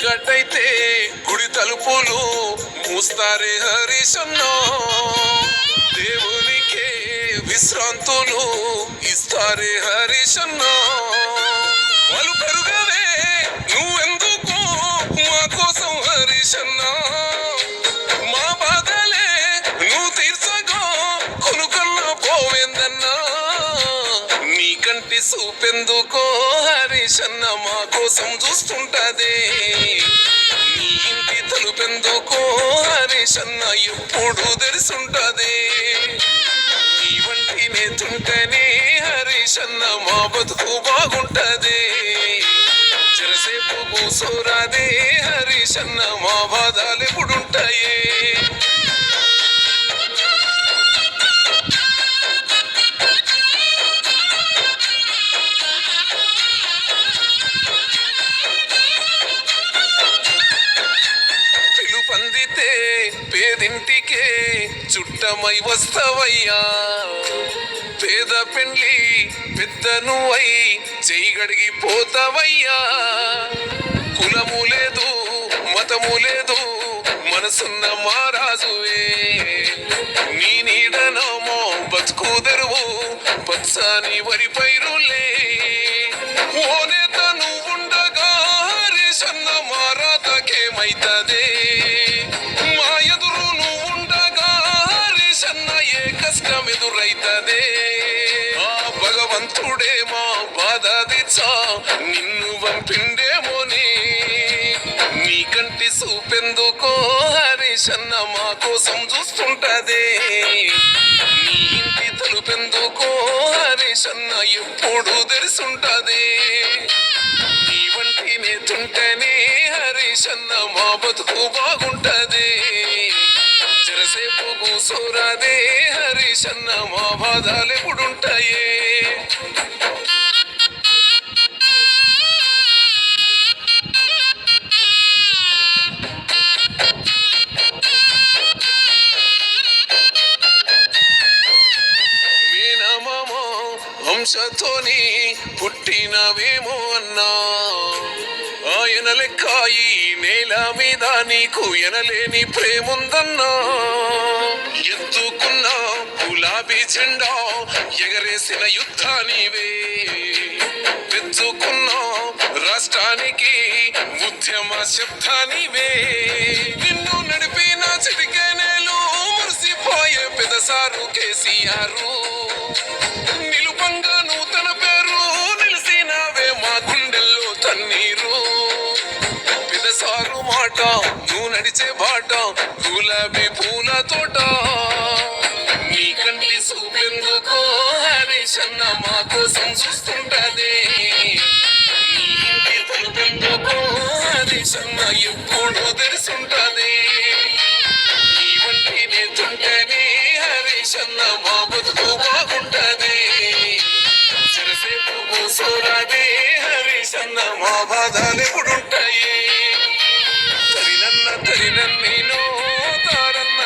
చీకటైతే గుడి తలుపులు మూస్తారే హరిశన్నో. దేవునికే విశ్రాంతులు ఇస్తారే హరిశన్నో. చూపెందుకో సూపెందుకో మా కోసం చూస్తుంటదే. నీ ఇంటి తలుపెందుకో హరీషన్న ఎప్పుడు తెరిసుంటదే. నీ వంటి నేతుంటేనే హరీషన్న మా బతుకు బాగుంటదే. జరసేపు కూసోరాదే హరీషన్న మా బాధలు ఎప్పుడుంటాయే? చుట్టమై వస్తావయ్యా. పేద పెండ్లి పెద్దను అయి చేయగడిగి పోతావయ్యా. కులము లేదు మతము లేదు మనసున్న మారాజువే నీ నీడనమో బతుకు తెరువు పచ్చని వరి ఏ ఆ భగవంతుడే మా బాధ దిచ్చా నిన్ను పంపిండేమోని నీకంటి చూపెందుకో హరీశన్న మా కోసం చూస్తుంటదే. నీ ఇంటి తలుపెందుకో హరీశన్న ఎప్పుడు తెరిసుంటదే. నీ వంటి నేతుంటేనే హరీశన్న మా బతుకు బాగుంటది. సురదే కూసోరాదే హరీశన్న మా బాధలు ఎప్పుడుంటాయే? వంశతోని పుట్టినవేమో అన్నా. ఎనలెక్కాయి నేల మీద నీకు ఎనలేని ప్రేముందన్నా. ఎత్తుకున్న గులాబీ జెండా ఎగరేసిన యుద్ధానివే పెంచుకున్నా రాష్ట్రానికి ఉద్యమ శబ్దానివే నిన్ను నడిపిన చిటికెనేలు మురిసిపోయే పెదసారు కేసీఆర్. నిలుపంగా నూతన పేరు నిలిసినవే మా గుండెల్లో తన్నీరు. పెదసారు మాట నువ్వు నడిచే బాట గులాబీ పూల తోట. నీ కంటి సూపెందుకో అన్న మా కోసం చూస్తుంటదే. నీ ఇంటి తలుపెందుకో హరీషన్న ఎప్పుడు తెరిసుంటదే. నీ వంటి నేతుంటేనే హరీషన్న మా బతుకు బాగుంటది. చిరసేపు కూసోరాదే హరీషన్న మా బాధలు ఎప్పుడుంటాయి తరినన్న తరినన్నీనో తారన్న